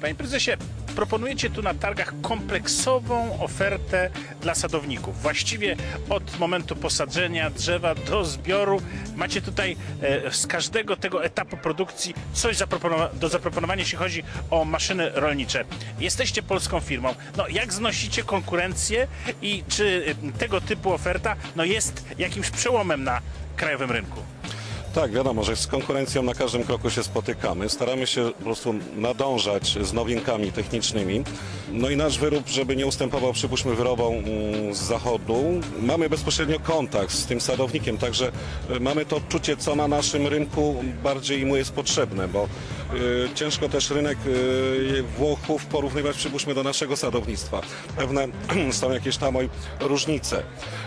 Panie prezesie, proponujecie tu na targach kompleksową ofertę dla sadowników. Właściwie od momentu posadzenia drzewa do zbioru macie tutaj e, z każdego tego etapu produkcji coś do zaproponowania, jeśli chodzi o maszyny rolnicze. Jesteście polską firmą. No, jak znosicie konkurencję i czy e, tego typu oferta no, jest jakimś przełomem na krajowym rynku? Tak, wiadomo, że z konkurencją na każdym kroku się spotykamy. Staramy się po prostu nadążać z nowinkami technicznymi. No i nasz wyrób, żeby nie ustępował, przypuśćmy, wyrobom mm, z zachodu, mamy bezpośrednio kontakt z tym sadownikiem, także y, mamy to odczucie, co na naszym rynku bardziej mu jest potrzebne, bo ciężko też rynek y, Włochów porównywać, przypuśćmy, do naszego sadownictwa. Pewne są jakieś tam różnice.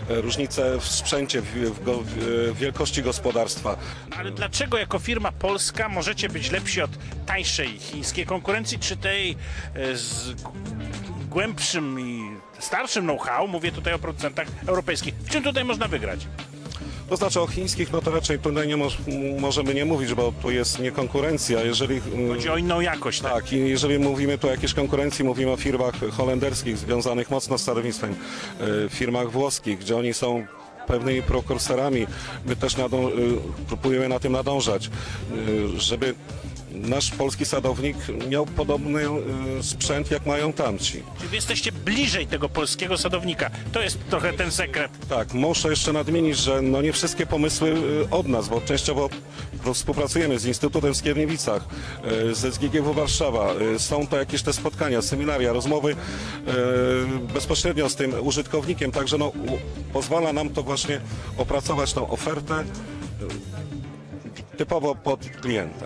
Y, Różnice w sprzęcie, w, wielkości gospodarstwa. Ale dlaczego jako firma polska możecie być lepsi od tańszej chińskiej konkurencji, czy tej z głębszym i starszym know-how, mówię tutaj o producentach europejskich. W czym tutaj można wygrać? To znaczy o chińskich, no to raczej tutaj nie możemy nie mówić, bo tu jest nie konkurencja. Jeżeli, mm, Chodzi o inną jakość. Tak? tak, i jeżeli mówimy tu o jakiejś konkurencji, mówimy o firmach holenderskich związanych mocno z sadownictwem, e, firmach włoskich, gdzie oni są pewnymi prokursorami. My też e, próbujemy na tym nadążać, e, żeby nasz polski sadownik miał podobny e, sprzęt, jak mają tamci. Czyli wy jesteście bliżej tego polskiego sadownika. To jest trochę ten sekret. Tak, muszę jeszcze nadmienić, że no nie wszystkie pomysły y, od nas, bo częściowo współpracujemy z Instytutem w Skierniewicach, y, ze SGGW Warszawa. Są to jakieś te spotkania, seminaria, rozmowy bezpośrednio z tym użytkownikiem, także no, pozwala nam to właśnie opracować tą ofertę typowo pod klienta.